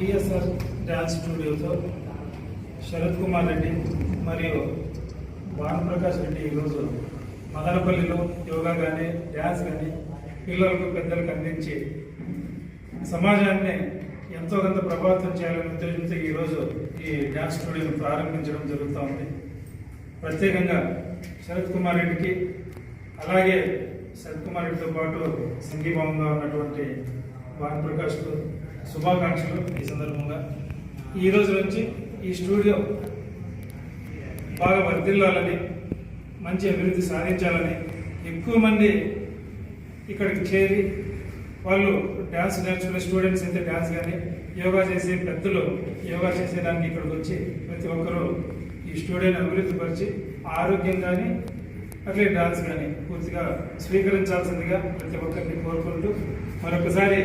స్ఫూర్తితో శరత్ కుమార్ రెడ్డి మరియు భానుప్రకాష్ రెడ్డి ఈరోజు మదనపల్లిలో యోగా కానీ డ్యాన్స్ కానీ పిల్లలకు పెద్దలకు అందించి సమాజాన్ని ఎంతో కొంత ప్రభావితం చేయాలనే ఉద్దేశంతో ఈరోజు ఈ డ్యాన్స్ స్టూడియోను ప్రారంభించడం జరుగుతూ ఉంది. ప్రత్యేకంగా శరత్ కుమార్ రెడ్డికి అలాగే శరత్ కుమార్ రెడ్డితో పాటు సంఘీభావంగా ఉన్నటువంటి భానుప్రకాష్కు శుభాకాంక్షలు ఈ సందర్భంగా. ఈ రోజు నుంచి ఈ స్టూడియో బాగా వర్ధిల్లాలని మంచి అభివృద్ధి సాధించాలని ఎక్కువ మంది ఇక్కడికి చేరి వాళ్ళు డ్యాన్స్ నేర్చుకునే స్టూడెంట్స్ అయితే డ్యాన్స్ కానీ యోగా చేసే పెద్దలు యోగా చేసేదానికి ఇక్కడికి వచ్చి ప్రతి ఒక్కరూ ఈ స్టూడియోని అభివృద్ధి పరిచి ఆరోగ్యం కానీ అట్లే డాన్స్ కానీ పూర్తిగా స్వీకరించాల్సిందిగా ప్రతి ఒక్కరిని కోరుకుంటూ మరొకసారి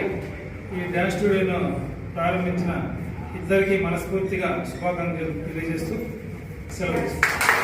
ఈ డ్యాన్స్ స్టూడియోను ప్రారంభించిన ఇద్దరికీ మనస్ఫూర్తిగా శుభాకాంక్షలు తెలియజేస్తూ సెలవు